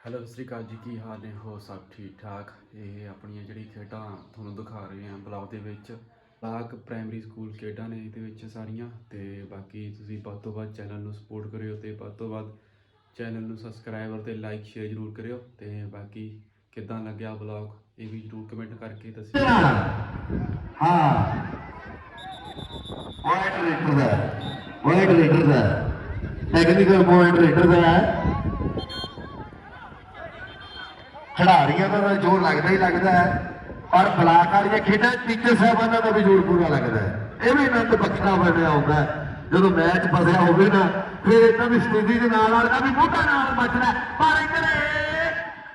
Hello ਸਤਿ ਸ਼੍ਰੀ ਅਕਾਲ ਜੀ ਕੀ ਹਾਲ ਨੇ ਹੋ ਸਭ ਠੀਕ ਠਾਕ ਇਹ ਆਪਣੀਆਂ ਜਿਹੜੀ ਖੇਡਾਂ ਤੁਹਾਨੂੰ ਦਿਖਾ ਰਹੇ ਹਾਂ ਬਲੌਗ ਦੇ ਵਿੱਚ ਬਲਾਕ ਪ੍ਰਾਇਮਰੀ ਸਕੂਲ ਖੇਡਾਂ ਨੇ ਇਹਦੇ ਵਿੱਚ ਸਾਰੀਆਂ ਤੇ ਬਾਕੀ ਤੁਸੀਂ ਵੱਧ ਤੋਂ ਵੱਧ ਚੈਨਲ ਨੂੰ ਸਪੋਰਟ ਕਰਿਓ ਤੇ ਵੱਧ ਤੋਂ ਵੱਧ ਚੈਨਲ ਨੂੰ ਸਬਸਕ੍ਰਾਈਬਰ ਤੇ ਲਾਈਕ ਸ਼ੇਅਰ ਜ਼ਰੂਰ ਕਰਿਓ ਤੇ ਬਾਕੀ ਕਿੱਦਾਂ ਲੱਗਿਆ ਬਲੌਗ ਇਹ ਵੀ ਜ਼ਰੂਰ ਕਮੈਂਟ ਕਰਕੇ ਦੱਸਿਓ ਹਾਂ ਪੁਆਇੰਟ ਰੇਟਰ ਦਾ ਪੁਆਇੰਟ ਰੇਟਰ ਦਾ ਟੈਕਨੀਕਲ ਪੁਆਇੰਟ ਰੇਟਰ ਦਾ ਹੈ ਖਿਡਾਰੀਆਂ ਦਾ ਜ਼ੋਰ ਲੱਗਦਾ ਹੀ ਲੱਗਦਾ ਹੈ, ਪਰ ਬਲਾਕ ਵਾਲੀਆਂ ਖੇਡਾਂ ਟੀਚਰ ਸਾਹਿਬਾਨਾਂ ਦਾ ਵੀ ਜ਼ੋਰ ਪੂਰਾ ਲੱਗਦਾ ਹੈ। ਇਹ ਵੀ ਆਨੰਦ ਬਖਸ਼ਣਾ ਬਣਿਆ ਹੁੰਦਾ ਜਦੋਂ ਮੈਚ ਫਸਿਆ ਹੋਵੇ ਨਾ, ਫਿਰ ਇਹਨਾਂ ਦੀ ਸਥਿਤੀ ਦੇ ਨਾਲ ਨਾਲ ਵੀ ਮੋਢਾ ਨਾਲ ਬਚਣਾ ਪਰ ਇੱਧਰੇ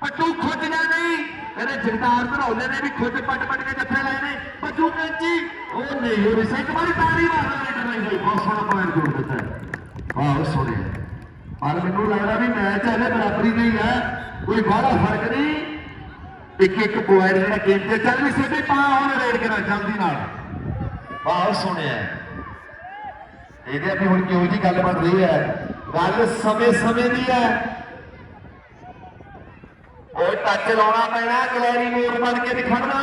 ਪੱਟੂ ਖੁੱਜਣਾ ਨਹੀਂ। ਇਹਦੇ ਜਗਤਾਰ ਧਰੌਲੇ ਨੇ ਵੀ ਖੁੱਜ ਪੱਟ ਪੱਟ ਕੇ ਜੱਫੇ ਲਏ ਨੇ। ਪੱਟੂ ਕੈਂਚੀ ਉਹ ਨਹੀਂ ਹੋ ਰਹੀ ਇੱਕ ਵਾਰੀ ਮਾਰਦਾ ਰੇਟਰ ਨਹੀਂ ਹੋਈ। ਬਹੁਤ ਸੋਹਣਾ ਪੁਆਇੰਟ ਜੋੜ ਦਿੱਤਾ ਵਾਹ ਸੋਹਣੇ ਪਰ ਮੈਨੂੰ ਲੱਗਦਾ ਵੀ ਮੈਚ ਇਹਦੇ ਬਰਾਬਰੀ ਨਹੀਂ ਹੈ। ਕੋਈ ਬਾਹਲਾ ਫ਼ਰਕ ਨਹੀਂ। ਇੱਕ ਇੱਕ ਪੁਆਇੰਟ ਜਿਹੜਾ ਗੇਮ ਤੇ ਚੱਲ ਵੀ ਸਿੱਧੇ ਪਾ ਹੁਣ ਰੇਡ ਕਰਾਂ ਜਲਦੀ ਨਾਲ। ਵਾਹ ਸੋਹਣਿਆ ਇਹਦੇ ਆਪੀ ਹੁਣ ਕਿਉਂ ਜੀ ਗੱਲ ਬਣ ਰਹੀ ਹੈ? ਗੱਲ ਸਮੇਂ ਸਮੇਂ ਦੀ ਹੈ। ਉਹ ਟੱਚ ਲਾਉਣਾ ਪੈਣਾ, ਗਲੈਰੀ ਮੋਰ ਬਣ ਕੇ ਦਿਖਣਾ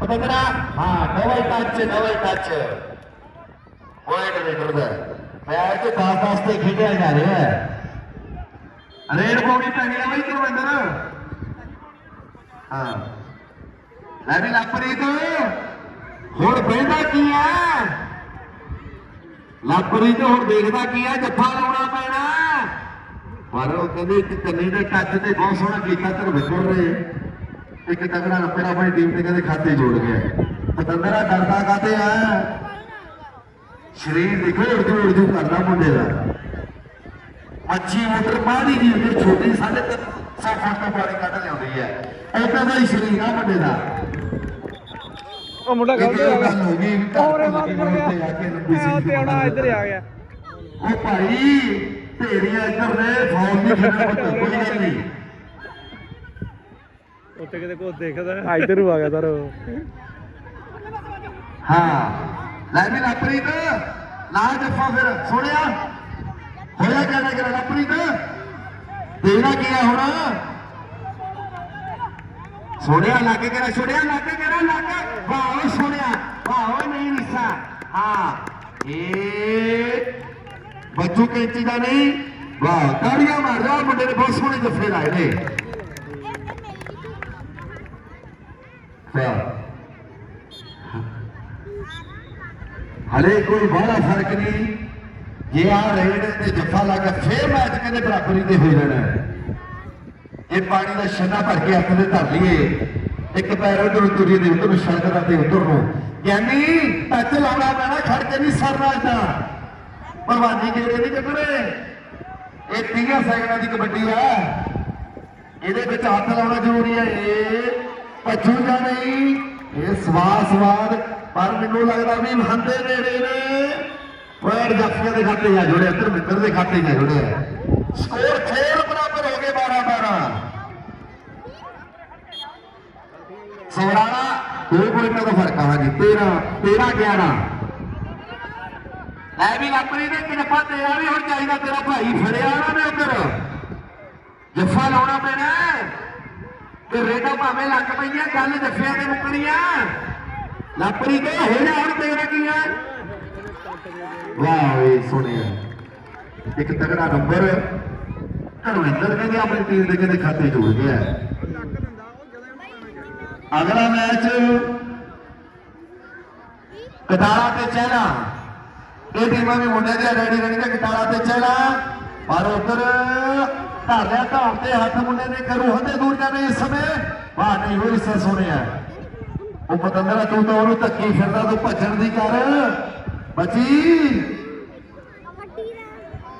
ਪਤੰਦਰਾ, ਹਾਂ double touch double touch point raider ਦਾ। ਮੈਚ 10 10 ਤੇ ਖੇਡਿਆ ਜਾ ਰਿਹਾ ਹੈ। ਰੇਡ ਪਾਉਣੀ ਪੈਣੀ ਹੈ ਬਈ ਗੁਰਵਿੰਦਰ ਹਾਂ। ਲੈ ਵੀ ਲਾਪਰੀਤ ਹੁਣ ਬਹਿੰਦਾ ਕੀ ਹੈ ਲਾਪਰੀਤ ਹੁਣ ਦੇਖਦਾ ਕੀ ਹੈ ਜੱਫਾ ਲਾਉਣਾ ਪੈਣਾ। ਪਰ ਉਹ ਕਹਿੰਦੇ ਇੱਕ ਕੰਨੀ ਦੇ ਟੱਚ ਤੇ ਬਹੁਤ ਸੋਹਣਾ ਕੀਤਾ ਧਰ ਵਿਕਰ ਰਹੇ। ਇੱਕ ਤਗੜਾ ਨੰਬਰ ਆਪਣੀ ਟੀਮ ਤੇ ਕਹਿੰਦੇ ਖਾਤੇ ਜੋੜ ਗਿਆ। ਪਤੰਦਰਾ ਡਰਦਾ ਕਾਤੇ ਆ? ਸਰੀਰ ਦੇਖੋ ਉਰਦੂ ਉਰਦੂ ਕਰਦਾ ਮੁੰਡੇ ਦਾ। ਮੱਛੀ ਮੋਟਰ ਪਾਣੀ ਦੀ ਹੁੰਦੀ ਛੋਟੀ ਸਾਢੇ ਤਿੰਨ ਸੌ ਫੁੱਟ ਤੋਂ ਪਾਣੀ ਕੱਢ ਲਿਆਉਂਦੀ ਹੈ। ਏਦਾਂ ਦਾ ਹੀ ਸਰੀਰ ਆ ਮੁੰਡੇ ਦਾ। ਉਹ ਮੁੰਡਾ ਗਲਤ ਗੱਲ ਹੋ ਗਈ ਵੀ ਘਰ ਹੋਰੇ ਤੋਂ ਮਾਰ ਲੱਗੀ ਗਿਆ। ਤੇ ਆ ਕੇ ਲੰਬੀ ਮੈਂ ਸੀ ਉੱਤੇ ਆਉਣਾ ਇੱਧਰ ਆ ਗਿਆ। ਉਹ ਭਾਈ ਢੇਰੀਆਂ ਇੱਧਰ ਨੇ ਫੌਲ ਨਹੀਂ ਖੇਡਣਾ ਪੁੱਤ ਕੋਈ ਗੱਲ ਨਹੀਂ। ਉੱਤੇ ਕਿਤੇ ਕੋਈ ਦੇਖਦਾ। ਇੱਧਰ ਨੂੰ ਆ ਗਿਆ ਸਰ ਹਾਂ। ਲੈ ਵੀ ਲਪਰੀਤ ਲਾ ਜੱਫਾ ਫਿਰ। ਸੁਣਿਆ ਹੋਇਆ ਕਿਹੜਾ ਕਿਹੜਾ ਲਪਰੀਤ ਤੇਰਾ ਕੀ ਆ ਹੁਣ? ਸੁਣਿਆ ਲੱਗ ਕਿਹੜਾ ਛੁੜਿਆ ਲੱਗ ਕਿਹੜਾ ਲੱਗ ਵਾਹ ਓਏ ਵਾਹ ਨਹੀਂ ਨਿਸਾ ਹਾਂ, ਇਹ ਬੱਚੂ ਕੈਂਚੀ ਦਾ ਨਹੀਂ। ਵਾਹ ਤਾੜੀਆਂ ਮਾਰ ਜਾ ਮੁੰਡੇ ਨੇ ਬਹੁਤ ਸੋਹਣੇ ਜੱਫੇ ਲਾਏ ਨੇ। ਵਾਹ ਹਲੇ ਕੋਈ ਬੜਾ ਫ਼ਰਕ ਨਹੀਂ। ਜੇ ਆ ਰੇਡ ਤੇ ਜੱਫਾ ਲਾ ਫੇਰ ਮੈਚ ਕਹਿੰਦੇ ਬਰਾਬਰੀ ਤੇ ਹੋ ਜਾਣਾ ਇਹ ਪਾਣੀ ਦਾ ਛੰਨਾ ਭਰ ਕੇ ਹੱਥ ਦੇ ਧਰ ਲਈਏ, ਇੱਕ ਪੈਰ ਉਧਰ ਤੁਰੀ ਦੇ ਉਧਰ ਸੜਕ ਦਾ ਤੇ ਉਧਰ ਨੂੰ। ਯਾਨੀ ਟੱਚ ਲਾਉਣਾ ਪੈਣਾ, ਖੜ ਕੇ ਨਹੀਂ ਸਰਨਾ ਇਦਾਂ। ਭਲਵਾਨੀ ਗੇੜੇ ਨਹੀਂ ਕੱਢਣੇ ਇਹ 30 ਸੈਕਿੰਡਾਂ ਦੀ ਕਬੱਡੀ ਆ। ਇਹਦੇ ਵਿੱਚ ਹੱਥ ਲਾਉਣਾ ਜ਼ਰੂਰੀ ਹੈ। ਇਹ ਭੱਜੂ ਜਾਂ ਨਹੀਂ? ਇਹ ਸਵਾਦ ਸਵਾਦ ਪਰ ਮੈਨੂੰ ਲੱਗਦਾ ਵੀ ਹੰਦੇ ਨੇੜੇ ਨੇ। ਪੁਆਇੰਟ ਜਾਫੀਆਂ ਦੇ ਖਾਤੇ ਜਾ ਜੁੜੇ ਉੱਧਰ ਮਿੱਤਰ ਦੇ ਖਾਤੇ ਜਾ ਜੁੜੇ ਸਕੋਰ ਫੇਰ ਬਰਾਬਰ ਹੋ ਗਏ 12 12 ਸਵਰਾਣਾ ਦੋ ਪੁਆਇੰਟਾਂ ਦਾ ਫ਼ਰਕ ਆ ਜੀ 13 13 11 ਲੈ ਵੀ ਲਾਪਰੀ ਦੇ ਕਿ ਜੱਫਾ ਤੇਰਾ ਵੀ, ਹੁਣ ਚਾਹੀਦਾ ਤੇਰਾ ਭਾਈ ਫੜਿਆ ਉਹਨਾਂ ਨੇ ਉੱਧਰ। ਜੱਫਾ ਲਾਉਣਾ ਪੈਣਾ ਤੇ ਰੇਡਾ ਭਾਵੇਂ ਲੱਗ ਪਈਆਂ, ਗੱਲ ਜੱਫਿਆਂ ਤੇ ਮੁੱਕਣੀਆਂ। ਲਾਪਰੀ ਦੇ ਹੋ ਹੁਣ ਤੇਰਾ ਕੀ ਹੈ ਵਾਹ ਵੇ ਸੁਣਿਆ ਇੱਕ ਤਗੜਾ ਨੰਬਰ ਧਰਮਿੰਦਰ ਕਹਿੰਦੇ ਆਪਣੀ ਟੀਮ ਦੇ ਕਹਿੰਦੇ ਖਾਤੇ ਜੋੜ ਗਿਆ ਅਗਲਾ ਮੈਚ ਕਟਾਲਾ ਤੇ ਚਹਿਲਾ ਇਹ ਟੀਮਾਂ ਵੀ ਮੁੰਡਿਆਂ ਦੀਆਂ ਰੈਡੀ ਰਹਿਣਗੀਆਂ ਕਟਾਲਾ ਤੇ ਚਹਿਲਾ ਪਰ ਉਧਰ ਧਾਰਿਆ ਧੌਣ ਤੇ, ਹੱਥ ਮੁੰਡੇ ਨੇ ਕਰੂ ਹੱਦੇ ਦੂਰ ਜਾਣੇ ਇਸ ਸਮੇਂ। ਵਾਹ, ਨਹੀਂ ਹੋਈ ਸੇ ਸੁਣਿਆ ਉਹ ਪਤੰਦਰਾ ਤੂੰ ਤਾਂ ਉਹਨੂੰ ਧੱਕੀ ਫਿਰਦਾ, ਤੂੰ ਭੱਜਣ ਦੀ ਕਰ। ਬਚੀ।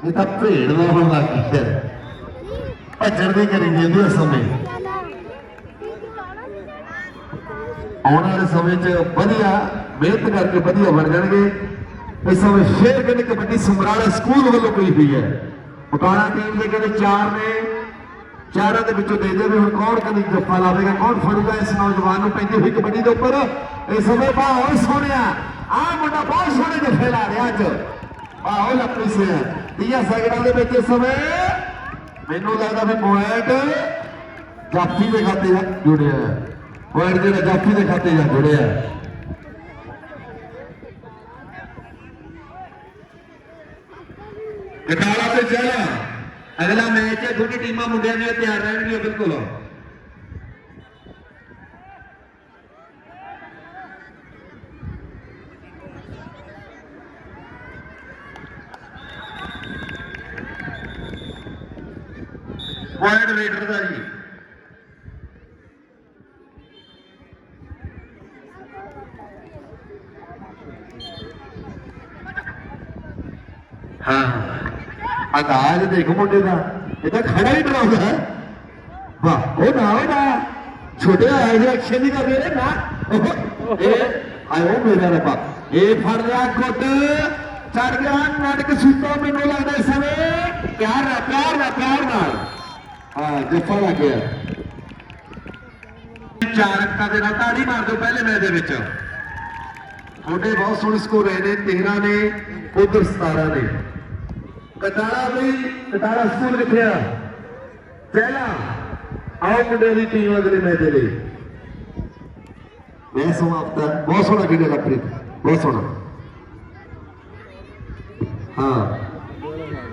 ਇਹ ਤਾਂ ਭੇੜ ਦਾ ਬੰਦਾ ਕੀ ਹੈ ਭੱਜਣ ਦੀ ਕਰੀ ਜਾਂਦੀ ਉਸ ਸਮੇਂ। ਆਉਣ ਵਾਲੇ ਸਮੇਂ 'ਚ ਵਧੀਆ, ਮਿਹਨਤ ਕਰਕੇ ਵਧੀਆ ਬਣ ਜਾਣਗੇ। ਇਸ ਸਮੇਂ ਫੇਰ ਕਹਿੰਦੇ ਕਬੱਡੀ ਸਮਰਾਲਾ ਸਕੂਲ ਵੱਲੋਂ ਕੋਈ ਹੋਈ ਹੈ। ਬਟਾਲਾ ਟੀਮ ਦੇ ਕਹਿੰਦੇ ਚਾਰ ਨੇ। ਚਾਰਾਂ ਦੇ ਵਿੱਚੋਂ ਦੇਖਦੇ ਵੀ ਹੁਣ ਕੌਣ ਕਦੀ ਜੱਫਾ ਲਾਵੇਗਾ, ਕੌਣ ਫੜੂਗਾ ਇਸ ਨੌਜਵਾਨ ਨੂੰ ਪੈਂਦੀ ਹੋਈ ਕਬੱਡੀ ਦੇ ਉੱਪਰ। ਇਸ ਸਮੇਂ ਬਹੁਤ ਸੋਹਣਿਆ। ਆਹ ਮੁੰਡਾ ਬਹੁਤ ਸੋਹਣੇ ਜੱਫੇ ਲਾ ਰਿਹਾ ਅੱਜ। ਆਹੋ ਲੱਪੀ ਸੇ 30 ਸੈਕਿੰਡਾਂ ਦੇ ਵਿੱਚ ਇਸ ਸਮੇਂ ਮੈਨੂੰ ਲੱਗਦਾ ਵੀ ਪੁਆਇੰਟ ਜਾਫੀ ਦੇ ਖਾਤੇ ਨਾਲ ਜੁੜਿਆ ਹੈ ਪੁਆਇੰਟ ਜਿਹੜਾ ਜਾਫੀ ਦੇ ਖਾਤੇ ਨਾਲ ਜੁੜਿਆ ਹੈ ਕਟਾਲਾ ਤੇ ਚਲਾ। ਅਗਲਾ ਮੈਚ ਹੈ ਦੋਨੇ ਟੀਮਾਂ ਮੁੰਡਿਆਂ ਦੀਆਂ ਤਿਆਰ ਰਹਿਣਗੀਆਂ, ਬਿਲਕੁਲ। ਪੁਆਇੰਟ ਰੇਡਰ ਦਾ ਜੀ। ਹਾਂ ਅੰਦਾਜ਼ ਦੇਖ ਮੁੰਡੇ ਦਾ। ਇਹ ਤਾਂ ਖੜਾ ਹੀ ਡਰਾਉਂਦਾ ਹੈ। ਵਾਹ ਉਹ ਨਾ ਉਹ ਨਾ। ਛੋਟੇ ਆਏ ਜੇ ਐਕਸ਼ਨ ਨਹੀਂ ਕਰ ਰਹੇ ਨਾ। ਉਹ, ਇਹ ਆਇਓ ਮੇਰਾ ਰੱਬਾ ਇਹ ਫੜ ਲਿਆ ਗੁੱਟ ਚੜ ਗਿਆ ਨਟਕ ਸੁੱਤਾ ਮੈਨੂੰ ਲੱਗਦਾ ਇਸ ਸਮੇਂ। ਪਿਆਰ ਨਾਲ ਪਿਆਰ ਨਾਲ ਪਿਆਰ ਨਾਲ। ਜੱਫਾ ਲੱਗ ਗਿਆ ਚਾਰ ਅੰਕਾਂ ਦੇ ਨਾਲ ਤਾੜੀ ਮਾਰ ਦਿਓ ਪਹਿਲੇ ਮੈਚ ਦੇ ਵਿੱਚ। ਤੁਹਾਡੇ ਬਹੁਤ ਸੋਹਣੇ ਸਕੋਰ ਰਹੇ ਨੇ 13 ਨੇ ਉਧਰ 17 ਨੇ। ਕਟਾਲਾ ਵੀ ਕਟਾਲਾ ਸਕੂਲ ਕਿੱਥੇ ਆ? ਪਹਿਲਾ ਆਓ ਮੁੰਡੇ ਦੀ ਟੀਮ ਅਗਲੇ ਮੈਚ ਦੇ ਲਈ। ਮੈਂ ਸਮਾਪਤ। ਬਹੁਤ ਸੋਹਣਾ ਖੇਡਿਆ ਲਵਪ੍ਰੀਤ ਬਹੁਤ ਸੋਹਣਾ। ਹਾਂ।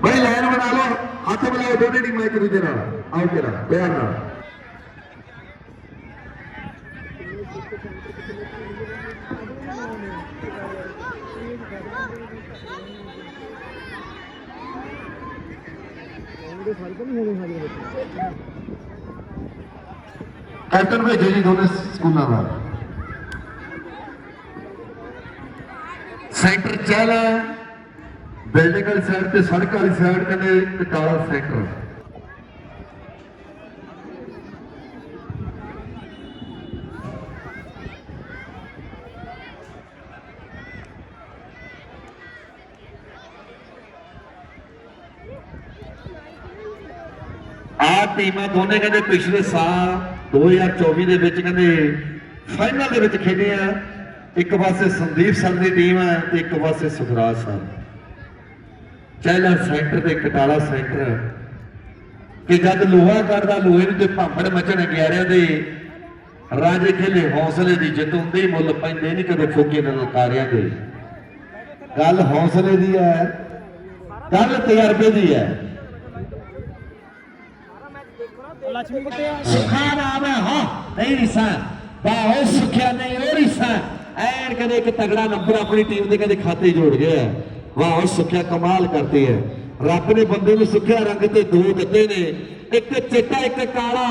ਬਈ ਲਾਈਨ ਬਣਾ ਲਓ। ਹੱਥ ਮਿਲਾਓ ਦੋਨੇ ਟੀਮਾਂ ਇੱਕ ਦੂਜੇ ਨਾਲ। ਆਓ ਕਿਰਾ ਪਿਆਰ ਨਾਲ ਕੈਪਟਨ ਭੇਜੋ ਜੀ ਦੋਨੇ ਸਕੂਲਾਂ ਦਾ। ਸੈਂਟਰ ਚੱਲ। ਬਿਲਡਿੰਗ ਵਾਲੀ ਸਾਈਡ ਤੇ ਸੜਕ ਵਾਲੀ ਸਾਈਡ ਕਹਿੰਦੇ ਕਟਾਲਾ ਸੈਂਟਰ ਆ ਟੀਮਾਂ ਦੋਨੇ ਕਹਿੰਦੇ ਪਿਛਲੇ ਸਾਲ 2024 ਦੇ ਵਿੱਚ ਕਹਿੰਦੇ ਫਾਈਨਲ ਦੇ ਵਿੱਚ ਖੇਡੇ ਆ। ਇੱਕ ਪਾਸੇ ਸੰਦੀਪ ਸਰ ਦੀ ਟੀਮ ਹੈ ਤੇ ਇੱਕ ਪਾਸੇ ਸੁਖਰਾਜ ਸਰ। ਚੈਲਰ ਸੈਂਟਰ ਤੇ ਕਟਾਲਾ ਸੈਂਟਰ। ਕਿ ਜਦ ਲੋਹਾ ਕਰਦਾ ਲੋਹੇ ਨੂੰ ਤੇ ਭਾਂਬੜ ਮਚਣ ਗਿਆਰਿਆਂ ਦੇ ਰਾਜੇ ਖੇਲੇ, ਹੌਸਲੇ ਦੀ ਜਿੱਤ ਹੁੰਦੀ, ਮੁੱਲ ਪੈਂਦੇ ਨਹੀਂ ਕਦੇ ਫੋਕੇ ਨਾਲ ਲਕਾਰਿਆਂ ਦੇ। ਗੱਲ ਹੌਸਲੇ ਦੀ ਹੈ, ਗੱਲ ਤਜਰਬੇ ਦੀ ਹੈ ਲక్ష్ਮੀ ਕਿੱਥੇ ਆ ਸੁਖਾ ਨਾਮ ਹੈ ਹਾਂ ਨਹੀਂ ਰਿਸਾ ਬਾਹੋ ਸੁਖਿਆ ਨਹੀਂ ਉਹ ਰਿਸਾ ਐਨ ਕਦੇ ਇੱਕ ਤਗੜਾ ਨੰਬਰ ਆਪਣੀ ਟੀਮ ਦੇ ਕਦੇ ਖਾਤੇ ਜੋੜ ਗਿਆ ਵਾਹ ਸੁਖਿਆ ਕਮਾਲ ਕਰਦੇ ਹੈ ਰੱਬ ਨੇ ਬੰਦੇ ਨੂੰ ਸੁਖਿਆ ਰੰਗ ਤੇ ਦੋ ਦਿੱਤੇ ਨੇ ਇੱਕ ਚਿੱਟਾ ਇੱਕ ਕਾਲਾ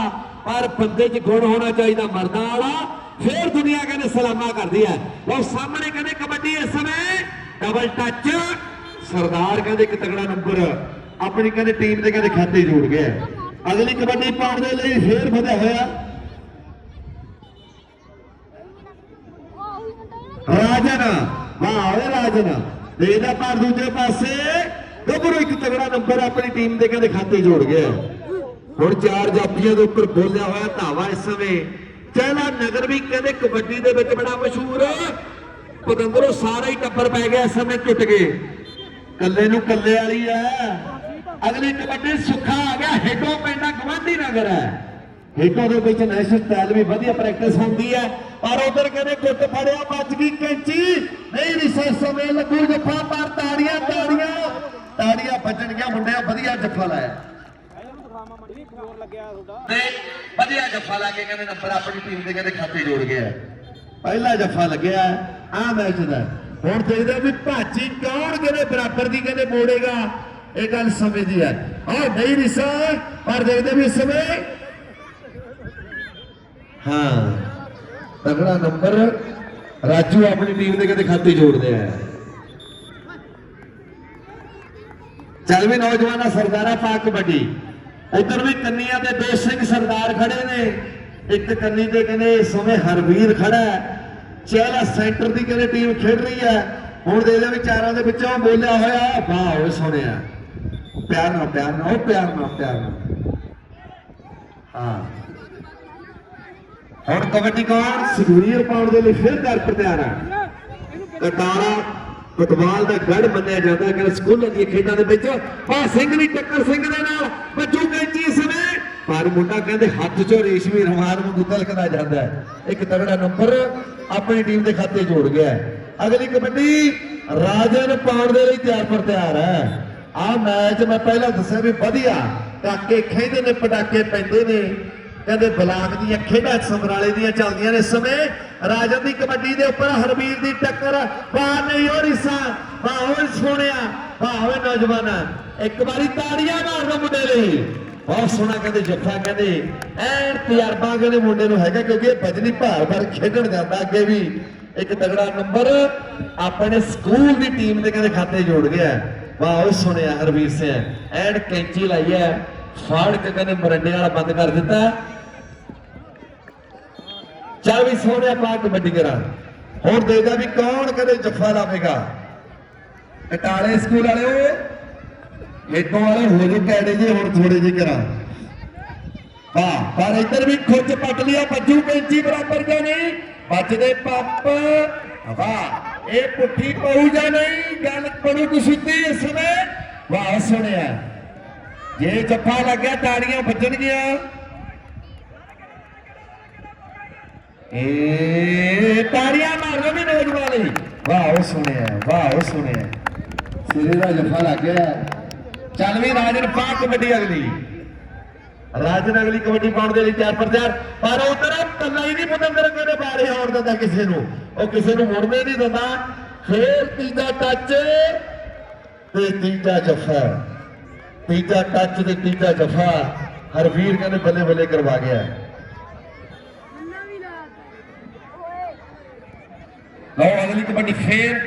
ਪਰ ਬੰਦੇ 'ਚ ਗੁਣ ਹੋਣਾ ਚਾਹੀਦਾ ਮਰਦਾਂ ਵਾਲਾ ਫੇਰ ਦੁਨੀਆ ਕਹਿੰਦੇ ਸਲਾਮਾ ਕਰਦੀ ਹੈ ਉਹ ਸਾਹਮਣੇ ਕਹਿੰਦੇ ਕਬੱਡੀ ਇਸ ਸਮੇਂ ਡਬਲ ਟੱਚ ਸਰਦਾਰ ਕਹਿੰਦੇ ਇੱਕ ਤਗੜਾ ਨੰਬਰ ਆਪਣੀ ਕਹਿੰਦੇ ਟੀਮ ਦੇ ਕਹਿੰਦੇ ਖਾਤੇ ਜੋੜ ਗਿਆ ਅਗਲੀ ਕਬੱਡੀ ਪਾਉਣ ਦੇ ਲਈ ਫੇਰ ਵਧਿਆ ਹੋਇਆ। ਰਾਜਨ, ਵਾਹ, ਓਏ ਰਾਜਨ। ਤੇ ਇਹਦਾ ਪਰ ਦੂਜੇ ਪਾਸੇ। ਗੱਭਰੂ ਇੱਕ ਤਗੜਾ ਨੰਬਰ ਆਪਣੀ ਟੀਮ ਦੇ ਕਹਿੰਦੇ ਖਾਤੇ ਜੋੜ ਗਿਆ। ਹੁਣ ਚਾਰ ਜਾਪੀਆਂ ਦੇ ਉੱਪਰ ਬੋਲਿਆ ਹੋਇਆ ਧਾਵਾ ਇਸ ਸਮੇਂ। ਚਹਿਲਾ ਨਗਰ ਵੀ ਕਹਿੰਦੇ ਕਬੱਡੀ ਦੇ ਵਿੱਚ ਬੜਾ ਮਸ਼ਹੂਰ। ਪਤੰਦਰੋਂ, ਸਾਰਾ ਹੀ ਟੱਬਰ ਪੈ ਗਿਆ ਇਸ ਸਮੇਂ, ਟੁੱਟ ਗਏ। ਕੱਲੇ ਨੂੰ ਕੱਲੇ ਵਾਲੀ ਹੈ ਅਗਲੀ ਕਬੱਡੀ ਸੁੱਖਾ ਆ ਗਿਆ ਹੇਡੋ ਪਿੰਡਾ ਗਵਾਂਢੀ ਨਗਰ ਹੈ। ਹੇਡੋ ਦੇ ਵਿੱਚ ਨੈਸ਼ਨਲ ਸਟਾਈਲ ਵੀ ਵਧੀਆ ਪ੍ਰੈਕਟਿਸ ਹੁੰਦੀ ਹੈ ਪਰ ਉਧਰ ਕਹਿੰਦੇ ਗੁੱਟ ਫੜਿਆ ਬਚ ਗਈ ਕੈਂਚੀ। ਨਹੀਂ ਰਿਸੇ ਸਮੇਂ ਲੱਗੂ ਜੱਫਾ ਪਰ ਤਾੜੀਆਂ ਤਾੜੀਆਂ। ਤਾੜੀਆਂ ਵੱਜਣਗੀਆਂ ਮੁੰਡਿਆਂ ਵਧੀਆ ਜੱਫਾ ਲਾਇਆ। ਤੇ ਵਧੀਆ ਜੱਫਾ ਲਾ ਕੇ ਕਹਿੰਦੇ ਨੰਬਰ ਆਪਣੀ ਟੀਮ ਦੇ ਕਹਿੰਦੇ ਖਾਤੇ ਜੋੜ ਗਿਆ। ਪਹਿਲਾ ਜੱਫਾ ਲੱਗਿਆ ਆ ਮੈਚ ਦਾ। ਹੁਣ ਦੇਖਦੇ ਵੀ ਭਾਜੀ ਕੌਣ ਕਹਿੰਦੇ ਬਰਾਬਰ ਦੀ ਕਹਿੰਦੇ ਮੋੜੇਗਾ। ਇਹ ਗੱਲ ਸਮੇਂ ਦੀ ਹੈ। ਆ ਨਹੀਂ ਰਿਸਾ ਪਰ ਦੇਖਦੇ ਵੀ ਇਸ ਸਮੇਂ। ਹਾਂ ਤਗੜਾ ਨੰਬਰ ਰਾਜੂ ਆਪਣੀ ਟੀਮ ਦੇ ਕਹਿੰਦੇ ਖਾਤੇ ਜੋੜਦੇ ਆ। ਚੱਲ ਵੀ ਨੌਜਵਾਨਾਂ, ਸਰਦਾਰਾ ਪਾ ਕਬੱਡੀ। ਉਧਰ ਵੀ ਕੰਨੀਆਂ ਦੇ ਦੇਸ਼ ਸਿੰਘ ਸਰਦਾਰ ਖੜੇ ਨੇ। ਇੱਕ ਕੰਨੀ ਤੇ ਕਹਿੰਦੇ ਸਮੇਂ ਹਰਵੀਰ ਖੜਾ ਹੈ। ਚਹਿਲਾ ਸੈਂਟਰ ਦੀ ਕਹਿੰਦੇ ਟੀਮ ਖੇਡ ਰਹੀ ਹੈ। ਹੁਣ ਦੇ ਦੇ ਵਿਚਾਰਾਂ ਦੇ ਵਿੱਚੋਂ ਬੋਲਿਆ ਹੋਇਆ, ਵਾਹ ਓਏ ਸੋਹਣਿਆ ਪਿਆਰ ਨਾਲ ਪਿਆਰ ਨਾਲ ਉਹ ਪਿਆਰ ਨਾਲ ਪਿਆਰ ਨਾਲ ਹਾਂ ਹੁਣ ਕਬੱਡੀ ਕੌਣ ਸੁਖਵੀਰ ਪਾਉਣ ਦੇ ਲਈ ਫਿਰ ਕਰ ਪ੍ਰਤਿਆਰ ਹੈ ਫੁੱਟਬਾਲ ਦਾ ਗੜ ਮੰਨਿਆ ਜਾਂਦਾ ਕਿ ਸਕੂਲਾਂ ਦੀਆਂ ਖੇਡਾਂ ਦੇ ਵਿੱਚ ਪਾ ਸਿੰਘ ਦੀ ਟੱਕਰ ਸਿੰਘ ਦੇ ਨਾਲ ਬੱਜੂ ਕੈਂਚੀ ਸਮੇਂ ਪਰ ਮੁੰਡਾ ਕਹਿੰਦੇ ਹੱਥ 'ਚੋਂ ਰੇਸ਼ਮੀ ਰਮਾਨ ਨੂੰ ਗੁੱਤਲ ਤਿਲਕਦਾ ਜਾਂਦਾ ਹੈ ਇੱਕ ਤਗੜਾ ਨੰਬਰ ਆਪਣੀ ਟੀਮ ਦੇ ਖਾਤੇ ਜੋੜ ਗਿਆ ਹੈ। ਅਗਲੀ ਕਬੱਡੀ ਰਾਜਨ ਪਾਉਣ ਦੇ ਲਈ ਤਿਆਰ ਪਰ ਤਿਆਰ ਹੈ ਆਹ ਮੈਚ ਮੈਂ ਪਹਿਲਾਂ ਦੱਸਿਆ ਵੀ ਵਧੀਆ। ਟਾਕੇ ਖੇਡਦੇ ਨੇ, ਪਟਾਕੇ ਪੈਂਦੇ ਨੇ। ਕਹਿੰਦੇ ਬਲਾਕ ਦੀਆਂ ਖੇਡਾਂ ਸਮਰਾਲੇ ਦੀਆਂ ਚੱਲਦੀਆਂ ਨੇ। ਇਸ ਸਮੇਂ ਰਾਜਨ ਦੀ ਕਬੱਡੀ ਦੇ ਉੱਪਰ ਹਰਬੀਰ ਦੀ ਟੱਕਰ। ਬਾਹਰ ਨਹੀਂ ਹੋ ਰਹੀ ਸਾ ਵਾਹ ਸੋਹਣਿਆ, ਵਾਹ ਓਏ ਇੱਕ ਵਾਰੀ ਤਾੜੀਆਂ ਮਾਰ ਦੋ ਮੁੰਡੇ ਲਈ। ਬਹੁਤ ਸੋਹਣਾ ਕਹਿੰਦੇ ਜੱਫਾ ਕਹਿੰਦੇ। ਐਨ ਤਜਰਬਾ ਕਹਿੰਦੇ ਮੁੰਡੇ ਨੂੰ ਹੈਗਾ ਕਿਉਂਕਿ ਇਹ ਬਜਨੀ ਭਾਰ ਭਰ ਖੇਡਣ ਜਾਂਦਾ ਅੱਗੇ ਵੀ। ਇੱਕ ਤਗੜਾ ਨੰਬਰ ਆਪਣੇ ਸਕੂਲ ਦੀ ਟੀਮ ਦੇ ਕਹਿੰਦੇ ਖਾਤੇ ਜੋੜ ਗਿਆ। ਵਾਹ ਓਏ ਸੋਹਣਿਆ ਸਿੰਘ। ਐਨ ਕੈਂਚੀ ਲਾਈ ਹੈ ਫਾੜ ਕੇ ਕਹਿੰਦੇ ਮਰੰਡੇ ਵਾਲਾ ਬੰਦ ਕਰ ਦਿੱਤਾ। ਚੱਲ ਵੀ ਸੋਹਣਿਆ ਪਾ ਕਬੱਡੀ ਕਰਾਂ। ਹੁਣ ਦੇਖਦਾ ਵੀ ਕੌਣ ਕਦੇ ਜੱਫਾ ਲਾਵੇਗਾ। ਟਾਲੇ ਸਕੂਲ ਵਾਲਿਓ ਇਤੋਂ ਵਾਲੇ ਹੋ ਜੇ ਕੈਡੇ ਜੇ ਹੁਣ ਥੋੜੇ ਜਿਹੇ ਕਰਾਂ। ਵਾਹ, ਪਰ ਇੱਧਰ ਵੀ ਖੁੱਜ ਪੱਟ ਲਿਆ। ਬੱਜੂ ਕੈਂਚੀ, ਬਰਾਬਰ ਜਾਂ ਨਹੀਂ ਵੱਜਦੇ ਪੱਪ। ਵਾਹ। ਇਹ ਪੁੱਠੀ ਪਊ ਜਾਂ ਨਹੀਂ, ਗੱਲ ਪੜੂ ਕਿ ਸਿੱਧੀ ਇਸ ਸਮੇਂ? ਵਾਹ, ਸੁਣਿਆ। ਜੇ ਜੱਫਾ ਲੱਗਿਆ, ਤਾੜੀਆਂ ਵੱਜਣਗੀਆਂ। ਏ, ਤਾੜੀਆਂ ਮਾਰੋ ਵੀ ਨੌਜਵਾਨ ਵਾਹ, ਉਹ ਸੁਣਿਆ, ਵਾਹ ਸੁਣਿਆ। ਸਿਰੇ ਦਾ ਜੱਫਾ ਲੱਗ ਗਿਆ। ਚੱਲ ਵੀ ਰਾਜਨ ਪਾ ਕਬੱਡੀ ਅਗਲੀ। ਰਾਜਨ ਅਗਲੀ ਕਬੱਡੀ ਪਾਉਣ ਦੇ ਲਈ ਤਿਆਰ ਪ੍ਰਚਾਰ। ਪਰ ਉਧਰ ਕੱਲਾ ਹੀ ਨਹੀਂ ਪੁੱਤਰ ਮੇਰੇ ਬਾਰੇ ਆਉਣ ਦਿੰਦਾ ਕਿਸੇ ਨੂੰ। ਉਹ ਕਿਸੇ ਨੂੰ ਮੁੜਨੇ ਨਹੀਂ ਦਿੰਦਾ। ਫੇਰ ਤੀਜਾ ਟੱਚ ਤੇ ਤੀਜਾ ਜੱਫਾ। ਤੀਜਾ ਟੱਚ ਤੇ ਤੀਜਾ ਜੱਫਾ। ਹਰਵੀਰ ਕਹਿੰਦੇ ਬੱਲੇ ਬੱਲੇ ਕਰਵਾ ਗਿਆ। ਲਓ ਅਗਲੀ ਕਬੱਡੀ ਫੇਰ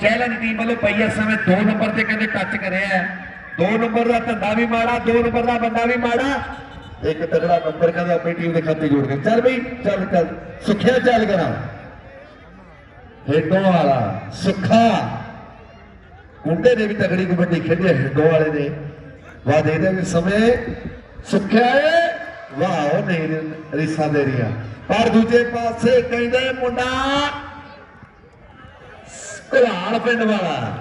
ਚੈਲੰਜ ਟੀਮ ਵੱਲੋਂ ਪਈ ਇਸ ਸਮੇਂ 2 ਨੰਬਰ ਤੇ ਕਹਿੰਦੇ ਟੱਚ ਕਰਿਆ। ਹੈ 2 ਨੰਬਰ ਦਾ ਧੰਦਾ ਵੀ ਮਾੜਾ 2 ਨੰਬਰ ਦਾ ਬੰਦਾ ਵੀ ਮਾੜਾ। ਇੱਕ ਤਗੜਾ ਨੰਬਰ ਕਹਿੰਦੇ, ਆਪਣੀ ਟੀਮ ਦੇ ਖਾਤੇ ਜੋੜ ਕੇ। ਚੱਲ ਬਈ, ਚੱਲ ਚੱਲ। ਸੁੱਖਿਆ ਚੱਲ ਕਰਾਂ। ਹੇਡੋ ਵਾਲਾ, ਸੁੱਖਾ। ਮੁੰਡੇ ਨੇ ਵੀ ਤਗੜੀ ਕਬੱਡੀ ਖੇਡੀ ਹੇਡੋ ਵਾਲੇ ਨੇ। ਵਾਹ ਦੇ ਦੇ ਵੀ ਸਮੇਂ ਸੁੱਖਿਆ ਵਾਹ, ਉਹ ਨਹੀਂ, ਰਿਸਾ ਦੇ ਰਿਆ ਪਰ ਦੂਜੇ ਪਾਸੇ ਕਹਿੰਦੇ ਮੁੰਡਾ, ਘਲਾਲ ਪਿੰਡ ਵਾਲਾ।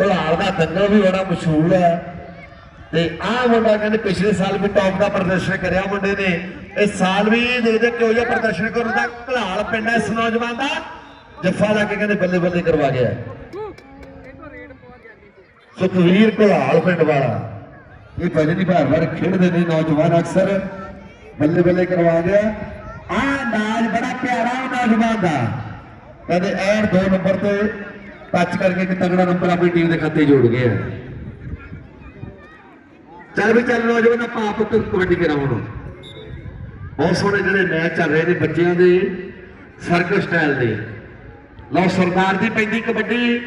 ਘਲਾਲ ਦਾ ਦੰਗਲ ਵੀ ਬੜਾ ਮਸ਼ਹੂਰ ਹੈ। ਤੇ ਆਹ ਮੁੰਡਾ ਕਹਿੰਦੇ ਪਿਛਲੇ ਸਾਲ ਵੀ ਟੌਪ ਦਾ ਪ੍ਰਦਰਸ਼ਨ ਕਰਿਆ ਮੁੰਡੇ ਨੇ। ਇਸ ਸਾਲ ਵੀ ਦੇ ਕਿਹੋ ਜਿਹਾ ਪ੍ਰਦਰਸ਼ਨ ਕਰਦਾ ਘਲਾਲ ਪਿੰਡ ਇਸ ਨੌਜਵਾਨ ਦਾ। ਜੱਫਾ ਲਾ ਕੇ ਕਹਿੰਦੇ ਬੱਲੇ ਬੱਲੇ ਕਰਵਾ ਗਿਆ। ਸੁਖਵੀਰ ਘਲਾਲ ਪਿੰਡ ਵਾਲਾ। ਇਹ ਭਜਨੀ ਭਾਰ ਭਰ ਖੇਡਦੇ ਨੇ ਨੌਜਵਾਨ ਅਕਸਰ। ਬੱਲੇ ਬੱਲੇ ਕਰਵਾ ਗਿਆ। ਆਹ ਨਾਜ ਬੜਾ ਪਿਆਰਾ ਨੌਜਵਾਨ ਦਾ। ਕਹਿੰਦੇ ਐਨ ਦੋ ਨੰਬਰ ਤੇ ਟੱਚ ਕਰਕੇ ਇੱਕ ਤਗੜਾ ਨੰਬਰ ਆਪਣੀ ਟੀਮ ਦੇ ਖਾਤੇ ਜੋੜ ਗਿਆ। ਚੱਲ ਵੀ ਚੱਲ ਨੌਜਵਾਨ ਆਪਾਂ ਆਪ ਤੋਂ ਕਬੱਡੀ ਕਰਾਉਣ ਬਹੁਤ ਸੋਹਣੇ ਜਿਹੜੇ ਮੈਚ ਚੱਲ ਰਹੇ ਨੇ ਬੱਚਿਆਂ ਦੇ ਸਰਕਲ ਸਟਾਈਲ ਦੇ। ਲਓ, ਸਰਦਾਰ ਦੀ ਪੈਂਦੀ ਕਬੱਡੀ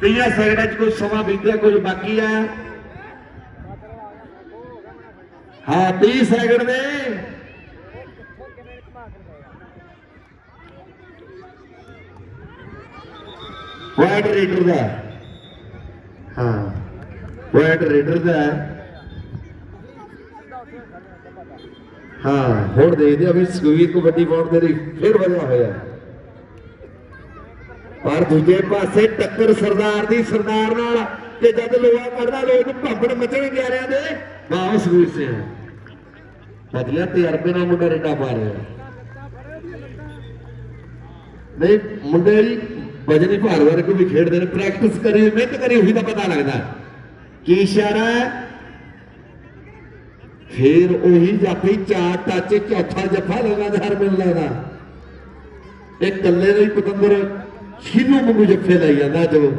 30 ਸੈਕਿੰਡਾਂ ਚ ਕੋਈ ਸਮਾਂ ਬੀਤਿਆ, ਕੁਝ ਬਾਕੀ ਹੈ ਹਾਂ 30 ਸੈਕਿੰਡ ਨੇ। ਵਾਈਟ ਰੇਡਰ ਦਾ। ਹਾਂ ਵਾਈਟ ਰੇਡਰ ਦਾ। ਹਾਂ, ਹੁਣ ਦੇਖਦੇ ਆ ਵੀ ਸੁਖਵੀਰ ਕਬੱਡੀ ਪਾਉਣ ਦੇ ਲਈ ਫਿਰ ਵਧਿਆ ਹੋਇਆ। ਪਰ ਦੂਜੇ ਪਾਸੇ ਟੱਕਰ ਸਰਦਾਰ ਦੀ ਸਰਦਾਰ ਨਾਲ ਤੇ ਜਦ ਲੋਹਾ ਕਰਦਾ ਲੋਕ ਭੰਬੜ ਮਚਣ ਗਿਆਰਿਆਂ ਦੇ ਵਾਹ ਸੁਖਵੀਰ ਸਿੰਘ। ਵਧੀਆ ਤਜਰਬੇ ਨਾਲ ਮੁੰਡਾ ਰੇਡਾ ਪਾ ਰਿਹਾ ਨਹੀਂ, ਮੁੰਡੇ ਜੀ, ਵਜਨੀ ਭਾਰ ਵਰਗ ਵੀ ਖੇਡਦੇ ਨੇ ਪ੍ਰੈਕਟਿਸ ਕਰੀ, ਮਿਹਨਤ ਕਰੀ, ਉਹੀ ਤਾਂ ਪਤਾ ਲੱਗਦਾ। ਕੀ ਇਸ਼ਾਰਾ ਹੈ? ਫੇਰ ਉਹੀ ਜਾਫੀ ਚਾਰ ਟੱਚ ਚੌਥਾ ਜੱਫਾ ਲਗਾਤਾਰ ਮਿਲ ਲੈਣਾ। ਇਹ ਕੱਲੇ ਦਾ ਹੀ ਪਤੰਦਰ ਛੀਨੂ ਵਾਂਗੂ ਜੱਫੇ ਲਈ ਜਾਂਦਾ ਜੋ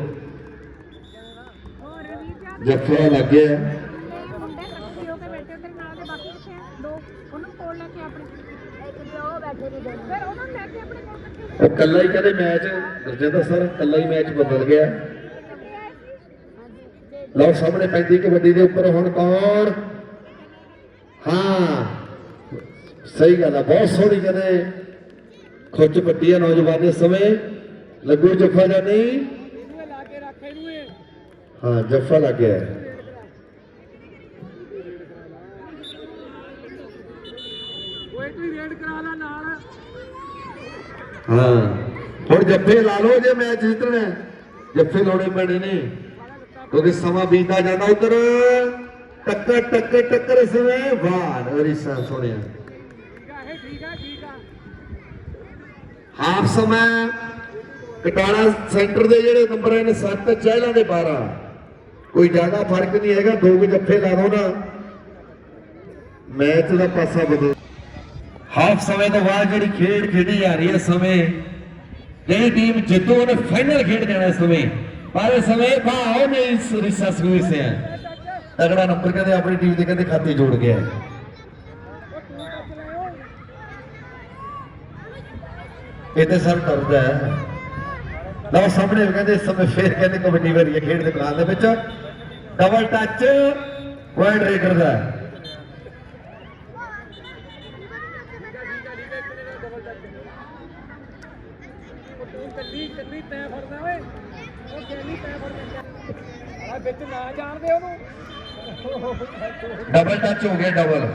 ਜੱਫਾ ਲੱਗਿਆ ਉਹ ਕੱਲਾ ਹੀ ਕਹਿੰਦੇ ਮੈਚ, ਗੁਰਜਿੰਦਰ ਸਰ ਕੱਲਾ ਹੀ ਮੈਚ ਬਦਲ ਗਿਆ। ਲਓ ਸਾਹਮਣੇ ਪੈਂਦੀ ਕਬੱਡੀ ਦੇ ਉੱਪਰ ਹੁਣ ਕੌਣ? ਹਾਂ। ਸਹੀ ਗੱਲ ਆ ਬਹੁਤ ਸੋਹਣੀ ਕਹਿੰਦੇ ਖੁੱਚ ਪੱਟੀ ਆ ਨੌਜਵਾਨ ਇਸ ਸਮੇਂ। ਲੱਗੂ ਜੱਫਾ ਜਾਂ ਨਹੀਂ? ਹਾਂ ਜੱਫਾ ਲੱਗ ਗਿਆ। ਹੈ। ਹੁਣ ਜੱਫੇ ਲਾ ਲਓ ਜੇ ਮੈਚ ਜਿੱਤਣਾ। ਹੈ। ਜੱਫੇ ਲਾਉਣੇ ਪੈਣੇ ਨੇ। ਕਿਉਂਕਿ ਸਮਾਂ ਬੀਤਦਾ ਜਾਂਦਾ ਉਧਰ। ਟੱਕਰ ਟੱਕਰ ਟੱਕਰ ਇਸ ਵੇ। ਵਾਹ ਰਿਸਾ ਹਾਫ ਸਮਾਂ। ਕਟਾਣਾ ਸੈਂਟਰ ਦੇ ਜਿਹੜੇ ਨੰਬਰ ਨੇ 7 ਚਹਿਲਾਂ ਦੇ 12 ਕੋਈ ਜ਼ਿਆਦਾ ਫ਼ਰਕ ਨਹੀਂ ਹੈਗਾ, ਦੋ ਕੁ ਜੱਫੇ ਲਾ ਦੋ ਨਾ। ਮੈਚ ਦਾ ਪਾਸਾ ਬਦਲ। ਹਾਫ ਸਮੇਂ ਤੋਂ ਬਾਅਦ ਜਿਹੜੀ ਖੇਡ ਖੇਡੀ ਜਾ ਰਹੀ ਹੈ ਸਮੇਂ ਜਿਹੜੀ ਟੀਮ ਜਿੱਤੂ, ਉਹਨੇ ਫਾਈਨਲ ਖੇਡ ਜਾਣਾ ਇਸ ਸਮੇਂ। ਪਰ ਇਸ ਸਮੇਂ ਭਾਉ ਨੇ ਰਿਸਾ ਸਕੂਲ ਸੇ ਹੈ ਤਗੜਾ ਨੰਬਰ ਕਹਿੰਦੇ ਆਪਣੀ ਟੀਮ ਦੇ ਕਹਿੰਦੇ ਖਾਤੇ ਜੋੜ ਗਿਆ ਹੈ ਉਹ ਤੂੰ ਕੱਟ ਲੈ ਓ ਇਹ ਤੇ ਸਰ ਡਰਦਾ ਹੈ ਲਓ ਸਾਹਮਣੇ ਕਹਿੰਦੇ ਇਸ ਸਮੇਂ ਫੇਰ ਕਹਿੰਦੇ ਕਬੱਡੀ ਵਾਰੀ ਹੈ ਖੇਡ ਦੇ ਮੈਦਾਨ ਦੇ ਵਿੱਚ। ਡਬਲ ਟੱਚ ਵਰਲਡ ਰੇਡਰ ਦਾ। ਉਹ ਤੂੰ ਕੱਲੀ ਕੱਲੀ ਤੈਂ ਫੜਦਾ ਓਏ, ਉਹ ਕੱਲੀ ਤੈਂ ਫੜਦਾ। ਆ ਵਿੱਚ ਨਾ ਜਾਣਦੇ ਉਹਨੂੰ। ਡਬਲ ਟੱਚ ਹੋ ਗਿਆ ਡਬਲ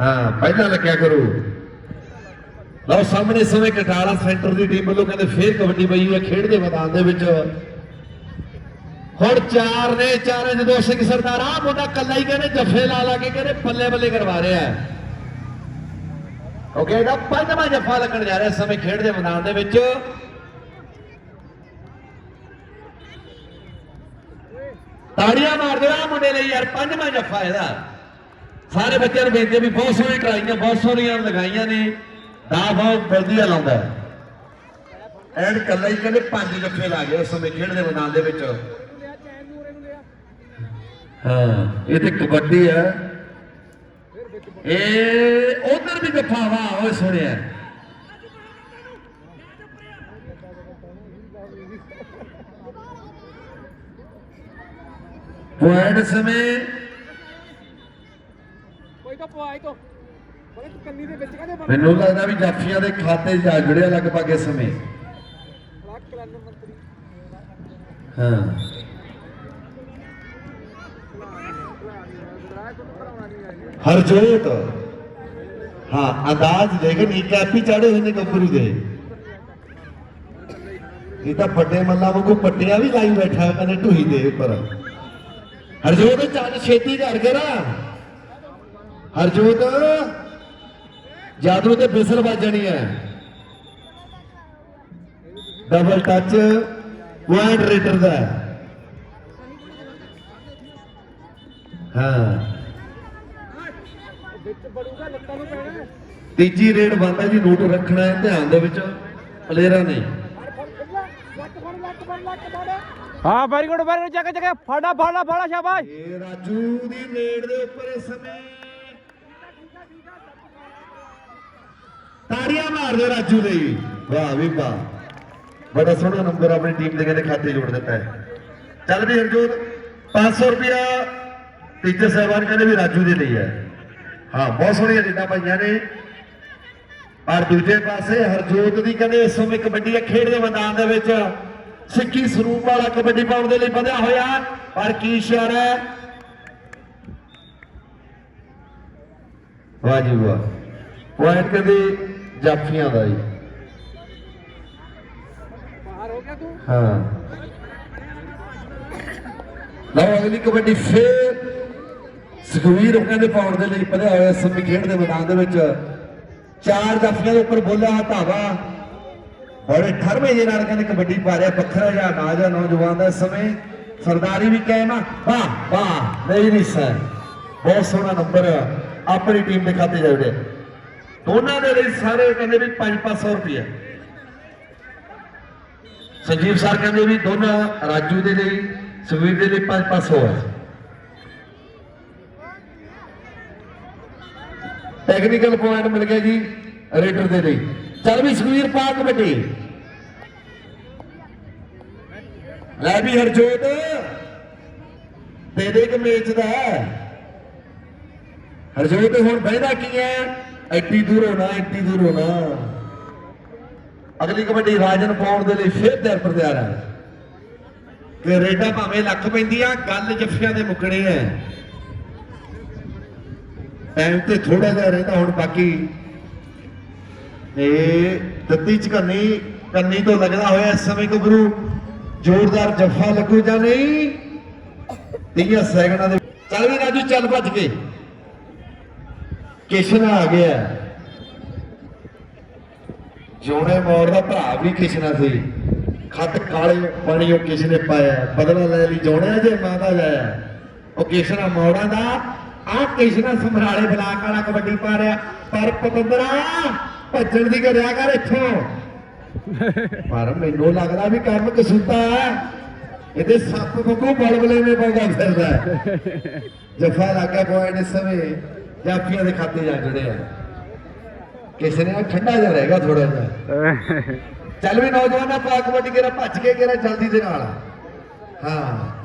ਹਾਂ, ਪਹਿਲਾਂ ਲੱਗਿਆ ਕਰੂ ਲਓ, ਸਾਹਮਣੇ ਸਮੇਂ ਕਟਾਲਾ ਸੈਂਟਰ ਦੀ ਟੀਮ ਵੱਲੋਂ ਕਹਿੰਦੇ ਫੇਰ ਕਬੱਡੀ ਪਈ ਹੈ, ਖੇਡ ਦੇ ਮੈਦਾਨ ਦੇ ਵਿੱਚ। ਹੁਣ ਚਾਰ ਨੇ, ਚਾਰੇ ਜਦੋਂ ਸਿੰਘ ਸਰਦਾਰ ਆ ਮੁੰਡਾ ਕੱਲਾ ਹੀ ਕਹਿੰਦੇ ਜੱਫੇ ਲਾ ਲਾ ਕੇ ਕਹਿੰਦੇ ਪੱਲੇ ਬੱਲੇ ਕਰਵਾ ਰਿਹਾ ਹੈ। ਓਕੇ ਇਹਦਾ ਪੰਜਵਾਂ ਜੱਫਾ ਲੱਗਣ ਜਾ ਰਿਹਾ ਸਮੇਂ ਖੇਡ ਦੇ ਮੈਦਾਨ ਦੇ ਵਿੱਚ। ਤਾੜੀਆਂ ਮਾਰ ਆ ਮੁੰਡੇ ਲਈ ਯਾਰ ਪੰਜਵਾਂ ਜੱਫਾ ਇਹਦਾ। ਸਾਰੇ ਬੱਚਿਆਂ ਨੂੰ ਬੇਨਤੀ ਵੀ ਬਹੁਤ ਸੋਹਣੀ ਕਰਾਈਆਂ ਬਹੁਤ ਸੋਹਣੀਆਂ ਲਗਾਈਆਂ ਨੇ। ਦਾ ਬਹੁਤ ਵਧੀਆ ਲਾਉਂਦਾ ਐਡ ਕੱਲਾ ਹੀ ਕਹਿੰਦੇ ਪੰਜ ਜੱਫੇ ਲਾ ਗਿਆ ਉਸ ਸਮੇਂ ਖੇਡ ਦੇ ਮੈਦਾਨ ਦੇ ਵਿੱਚ। ਹਾਂ ਇਹ ਤੇ ਕਬੱਡੀ ਹੈ ਇਹ ਉਧਰ ਵੀ ਜੱਫਾ ਵਾ ਓਏ ਸੁਣਿਆ ਪੁਆਇੰਟ ਸਮੇਂ। ਕੋਈ ਤਾਂ ਪਵਾਈ ਤੋਂ। ਬੜੇ ਤੂੰ ਕੰਨੀ ਦੇ ਵਿੱਚ ਕਦੇ ਬਣ ਮੈਨੂੰ ਲੱਗਦਾ ਵੀ ਜਾਫੀਆਂ ਦੇ ਖਾਤੇ ਆ ਜੁੜਿਆ ਲਗਭਗ ਇਸ ਸਮੇਂ। ਹਾਂ। ਹਰਜੋਤ। ਹਾਂ ਅੰਦਾਜ਼ ਦੇਖ ਨੀ ਕੈਪੀ ਚਾੜੇ ਹੋਏ ਨੇ ਗੱਭਰੂ ਦੇ ਇਹ ਤਾਂ ਵੱਡੇ ਮੱਲਾ ਵਾਂਗੂ ਪੱਟੀਆਂ ਵੀ ਲਾਈ ਬੈਠਾ ਕਹਿੰਦੇ ਢੂਹੀ ਦੇ ਉੱਪਰ। ਹਰਜੋਤ, ਚੱਲ ਛੇਤੀ ਕਰ ਕੇ ਨਾ। ਹਰਜੋਤ, ਜਾਦੂ ਤੇ ਬਿਸਲ ਵੱਜਣੀ ਹੈ। ਡਬਲ ਟੱਚ ਪੁਆਇੰਟ ਰੇਡਰ ਦਾ ਹਾਂ। ਤੀਜੀ ਰੇਡ ਬੰਦਾ ਜੀ ਨੋਟ ਰੱਖਣਾ ਹੈ, ਧਿਆਨ ਦੇ ਵਿੱਚ ਪਲੇਅਰਾਂ ਨੇ ਫੜ ਫੜ ਖੁੱਲਾ ਲੱਕ ਫੜ ਲੱਕ ਫੜ ਲੱਕ ਫੜ ਹਾਂ ਵੈਰੀ ਗੁੱਡ ਵੈਰੀ ਗੁੱਡ ਚੱਕ ਚੱਕ ਫਾੜਾ ਫਾੜਾ ਫਾੜਾ ਸ਼ਾਬਾਸ਼। ਇਹ ਰਾਜੂ ਦੀ ਰੇਡ ਦੇ ਉੱਪਰ ਇਸ ਸਮੇਂ। ਤਾੜੀਆਂ ਮਾਰ ਦਿਓ ਰਾਜੂ ਦੇ ਵਾਹ ਵੀ ਵਾਹ। ਬੜਾ ਸੋਹਣਾ ਨੰਬਰ ਆਪਣੀ ਟੀਮ ਦੇ ਕਹਿੰਦੇ ਖਾਤੇ ਜੋੜ ਦਿੱਤਾ ਹੈ। ਚੱਲ ਵੀ ਹਰਜੋਤ 500 ਰੁਪਿਆ ਟੀਚਰ ਸਾਹਿਬਾਨ ਕਹਿੰਦੇ ਵੀ ਰਾਜੂ ਦੇ ਲਈ ਹੈ। ਹਾਂ, ਬਹੁਤ ਸੋਹਣੀਆਂ ਜਿੱਦਾਂ ਪਾਈਆਂ ਨੇ। ਔਰ ਦੂਜੇ ਪਾਸੇ ਹਰਜੋਤ ਦੀ ਕਹਿੰਦੇ ਇਸ ਸਮੇਂ ਕਬੱਡੀ ਦਾ ਖੇਡ ਦੇ ਮੈਦਾਨ ਦੇ ਵਿੱਚ ਸਿੱਖੀ ਸਰੂਪ ਵਾਲਾ ਕਬੱਡੀ ਪਾਉਣ ਦੇ ਲਈ ਵਧਿਆ ਹੋਇਆ। ਪਰ ਕੀ ਇਸ਼ਾਰਾ ਹੈ? ਵਾਹ ਜੀ ਵਾਹ। ਪੁਆਇੰਟ ਕਹਿੰਦੇ ਜਾਫੀਆਂ ਦਾ ਜੀ। ਬਾਹਰ ਹੋ ਗਿਆ ਤੂੰ? ਹਾਂ। ਲਓ ਅਗਲੀ ਕਬੱਡੀ ਫੇਰ ਸੁਖਵੀਰ ਉਹਨਾਂ ਦੇ ਪਾਉਣ ਦੇ ਲਈ ਵਧਿਆ ਹੋਇਆ ਸਮੇਂ ਖੇਡ ਦੇ ਮੈਦਾਨ ਦੇ ਵਿੱਚ। ਚਾਰ ਜਾਫੀਆਂ ਦੇ ਉੱਪਰ ਬੋਲਿਆ ਧਾਵਾ। ਔਰ ਠਰਮੇ ਦੇ ਨਾਲ ਕਹਿੰਦੇ ਕਬੱਡੀ ਪਾ ਰਿਹਾ, ਵੱਖਰਾ ਜਿਹਾ ਨਾਜ ਆ, ਨੌਜਵਾਨ ਦਾ ਇਸ ਸਮੇਂ। ਸਰਦਾਰੀ ਵੀ ਕਾਇਮ ਆ। ਵਾਹ ਵਾਹ ਨਹੀਂ ਨਹੀਂ ਸਰ ਬਹੁਤ ਸੋਹਣਾ ਨੰਬਰ ਆਪਣੀ ਟੀਮ ਦੇ ਖਾਤੇ ਜੋੜਿਆ ਦੋਨਾਂ ਦੇ ਲਈ ਸਾਰੇ ਕਹਿੰਦੇ ਵੀ 5-500 ਰੁਪਏ ਸੰਜੀਵ ਸਰ ਕਹਿੰਦੇ ਵੀ ਦੋਨਾਂ ਰਾਜੂ ਦੇ ਲਈ, ਸੁਖਵੀਰ ਦੇ ਲਈ 5-500 ਹੈ ਟੈਕਨੀਕਲ ਪੁਆਇੰਟ ਮਿਲ ਗਿਆ ਜੀ, ਰੇਡਰ ਦੇ ਲਈ। ਚੱਲ ਵੀ ਸੁਖਵੀਰ ਪਾ ਕਬੱਡੀ। ਲੈ ਵੀ ਹਰਜੋਤ। ਤੇਰੇ ਕਮੇਚ ਕਿ ਮੈਚ ਦਾ। ਹਰਜੋਤ, ਹੁਣ ਬਹਿਦਾ ਕੀ ਹੈ? ਐਡੀ ਦੂਰ ਹੋਣਾ, ਐਡੀ ਦੂਰ ਹੋਣਾ। ਅਗਲੀ ਕਬੱਡੀ ਰਾਜਨ ਪਾਉਣ ਦੇ ਲਈ ਫਿਰ ਤਿਆਰ ਪ੍ਰਤਿਆਰ ਹੈ। ਕਿ ਰੇਡਾ ਭਾਵੇਂ ਲੱਖ ਪੈਂਦੀ ਆ ਗੱਲ ਜੱਫਿਆਂ ਦੇ ਮੁੱਕਣੇ ਹੈ। ਟਾਈਮ ਤੇ ਥੋੜਾ ਜਿਹਾ ਰਹਿੰਦਾ, ਹੁਣ ਬਾਕੀ ਇਹ ਦਿੱਤੀ ਚ ਕੰਨੀ ਤੋਂ ਲੱਗਦਾ ਹੋਇਆ ਇਸ ਸਮੇਂ ਗੁਰੂ ਜ਼ੋਰਦਾਰ ਜੱਫਾ ਲੱਗੂ ਜਾਂ ਨਹੀਂ। 30 ਸੈਕਿੰਡਾਂ ਦੇ ਚੱਲ ਵੀ ਰਾਜੂ, ਚੱਲ ਭੱਜ ਕੇ। ਕਿਸ਼ਨ ਆ ਗਿਆ। ਜੋੜੇ ਮੋਰ ਦਾ ਭਰਾ ਵੀ ਕਿਸ਼ਨਾ ਸੀ। ਖੱਤ ਕਾਲੇ ਪਾਣੀ ਉਹ ਕਿਸ ਨੇ ਪਾਇਆ। ਬਦਲਾ ਲੈ ਲਈ, ਜੋੜਿਆ ਜੇ, ਮਾਂ ਦਾ ਜਾਇਆ ਉਹ ਕਿਸ਼ਨਾ ਮੋੜਾਂ ਦਾ। ਆ ਕਿਸ਼ਨਾ ਸਮਰਾਲੇ ਬਲਾਕ ਵਾਲਾ ਕਬੱਡੀ ਪਾ ਰਿਹਾ। ਪਰ ਪਤੰਦਰਾ ਭੱਜਣ ਦੀ ਕਰਿਆ ਕਰ ਇੱਥੋਂ। ਪਰ ਮੈਨੂੰ ਲੱਗਦਾ ਵੀ ਕੰਮ ਕਸੂਤਾ ਹੈ। ਇਹਦੇ ਸੱਪ ਵਾਂਗੂ ਬਲਬਲੇ ਨੇ ਪਾਉਂਦਾ ਫਿਰਦਾ ਜਫਾ ਲੱਗਾ ਪੁਆਇੰਟ ਸਮੇਂ, ਜਾਫੀਆਂ ਦੇ ਖਾਤੇ ਜਾ ਜੁੜੇ ਆ ਕਿਸੇ ਨੇ ਠੰਡਾ ਜਿਹਾ ਰਹੇਗਾ ਥੋੜਾ ਜਿਹਾ। ਚੱਲ ਵੀ ਨੌਜਵਾਨਾਂ ਪਾ ਕਬੱਡੀ ਕਿਹੜਾ ਭੱਜ ਕੇ ਕਿਹੜਾ ਜਲਦੀ ਦੇ ਨਾਲ ਹਾਂ।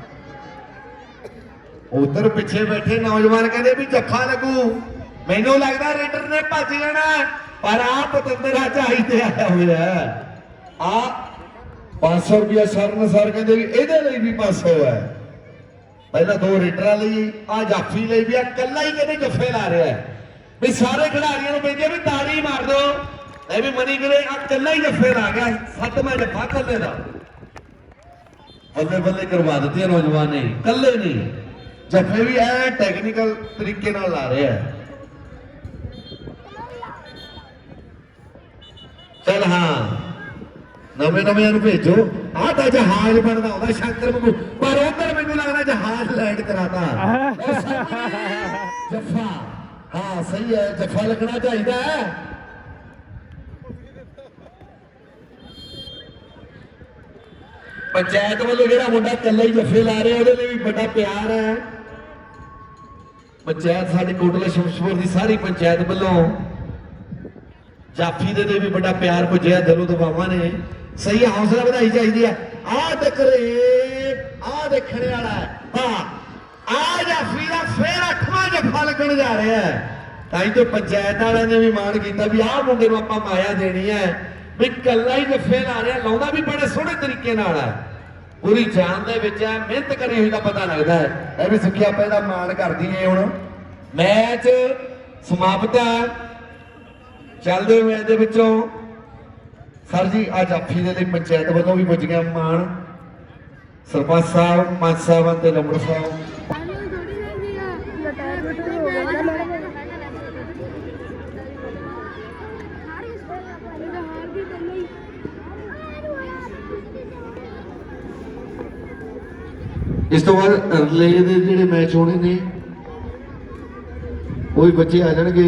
ਉਧਰ ਪਿੱਛੇ ਬੈਠੇ ਨੌਜਵਾਨ ਕਹਿੰਦੇ ਵੀ ਜੱਫਾ ਲੱਗੂ। ਮੈਨੂੰ ਲੱਗਦਾ ਰੇਡਰ ਨੇ ਭੱਜ ਜਾਣਾ ਪਰ ਆ ਪਤੰਦਰ ਆਈ ਤੇ ਆਇਆ ਹੋਇਆ ਆ 500 ਰੁਪਿਆ ਸਰਨ ਸਰ ਕਹਿੰਦੇ ਵੀ ਇਹਦੇ ਲਈ ਵੀ 500 ਹੈ। ਪਹਿਲਾਂ ਦੋ ਰੇਡਰਾਂ ਲਈ ਆ ਜਾਫੀ ਲਈ ਵੀ ਆ ਕੱਲਾ ਹੀ ਕਹਿੰਦੇ ਜੱਫੇ ਲਾ ਰਿਹਾ ਹੈ। ਵੀ ਸਾਰੇ ਖਿਡਾਰੀਆਂ ਨੂੰ ਕਹਿੰਦੇ ਵੀ ਤਾੜੀ ਮਾਰ ਦਿਓ। ਐ ਵੀ ਮਨੀ ਕਰੇ ਆ ਕੱਲਾ ਹੀ ਜੱਫੇ ਲਾ ਗਿਆ ਸੱਤਵਾਂ ਜੱਫਾ ਕੱਲੇ ਦਾ। ਬੱਲੇ ਬੱਲੇ ਕਰਵਾ ਦਿੱਤੀ ਨੌਜਵਾਨ ਨੇ ਕੱਲੇ ਨਹੀਂ। ਜੱਫੇ ਵੀ ਐ ਟੈਕਨੀਕਲ ਤਰੀਕੇ ਨਾਲ ਲਾ ਰਿਹਾ ਹੈ। ਚਲ ਹਾਂ। ਨਵੇਂ ਨਵੇਂ ਨੂੰ ਭੇਜੋ। ਆਹ ਤਾਂ ਜਹਾਜ਼ ਬਣਦਾ ਹੁੰਦਾ ਸ਼ੰਕਰ ਵਾਂਗੂ। ਪਰ ਉਧਰ ਮੈਨੂੰ ਲੱਗਦਾ ਜਹਾਜ਼ ਲੈਂਡ ਕਰਾਤਾ। ਜੱਫਾ। ਹਾਂ, ਸਹੀ ਹੈ, ਜੱਫਾ ਲੱਗਣਾ ਚਾਹੀਦਾ ਹੈ। ਪੰਚਾਇਤ ਵੱਲੋਂ ਜਿਹੜਾ ਮੁੰਡਾ ਇਕੱਲਾ ਹੀ ਜੱਫੇ ਲਾ ਰਿਹਾ, ਉਹਦੇ ਲਈ ਵੀ ਵੱਡਾ ਪਿਆਰ ਹੈ। ਪੰਚਾਇਤ ਸਾਡੇ ਕੋਟਲਾ ਸ਼ਮਸ਼ਪੁਰ ਦੀ ਸਾਰੀ ਪੰਚਾਇਤ ਵੱਲੋਂ ਜਾਫੀ ਦੇ ਲਈ ਵੀ ਵੱਡਾ ਪਿਆਰ ਪੁੱਜਿਆ, ਦਿਲੋਂ ਦਬਾਵਾਂ ਨੇ। ਸਹੀ ਹੌਸਲਾ ਵਧਾਈ ਚਾਹੀਦੀ ਹੈ ਆਹ ਦੇਖ ਰੇ ਆਹ ਦੇਖਣੇ ਵਾਲਾ ਹੈ। ਹਾਂ ਜਾਫੀ ਦਾ ਫੇਰ ਅੱਠਵਾਂ ਜੱਫਾ ਲੱਗਣ ਜਾ ਰਿਹਾ ਤਾਂ ਹੀ ਤੇ ਪੰਚਾਇਤ ਵਾਲਿਆਂ ਨੇ ਵੀ ਮਾਣ ਕੀਤਾ ਵੀ ਆਹ ਮੁੰਡੇ ਨੂੰ ਆਪਾਂ ਮਾਇਆ ਦੇਣੀ ਹੈ। ਵੀ ਕੱਲਾ ਹੀ ਜੱਫੇ ਲਾ ਰਿਹਾ, ਲਾਉਂਦਾ ਵੀ ਬੜੇ ਸੋਹਣੇ ਤਰੀਕੇ ਨਾਲ ਹੈ। ਪੂਰੀ ਜਾਨ ਦੇ ਵਿੱਚ ਹੈ, ਮਿਹਨਤ ਕਰੀ ਹੋਈ ਦਾ ਪਤਾ ਲੱਗਦਾ ਹੈ। ਇਹ ਵੀ ਸਿੱਖਿਆ ਆਪਾਂ ਇਹਦਾ ਮਾਣ ਕਰਦੀ ਏ ਹੁਣ। ਮੈਚ ਸਮਾਪਤ ਹੈ। ਚੱਲਦੇ ਹੋਏ ਇਹਦੇ ਵਿੱਚੋਂ ਸਰ ਜੀ, ਅੱਜ ਆਫੀ ਦੇ ਲਈ ਪੰਚਾਇਤ ਵੱਲੋਂ ਵੀ ਪੁੱਜ ਗਿਆ ਮਾਣ। ਸਰਪੰਚ ਸਾਹਿਬ, ਪੰਚ ਸਾਹਿਬਾਨ ਤੇ ਲੰਬੜ ਸਾਹਿਬ। ਸਾਨੂੰ ਇਸ ਤੋਂ ਬਾਅਦ ਰਿਲੇ ਦੇ ਜਿਹੜੇ ਮੈਚ ਹੋਣੇ ਨੇ, ਉਹ ਵੀ ਬੱਚੇ ਆ ਜਾਣਗੇ।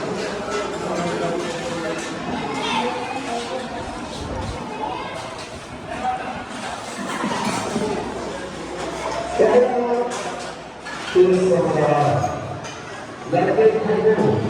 London Corona.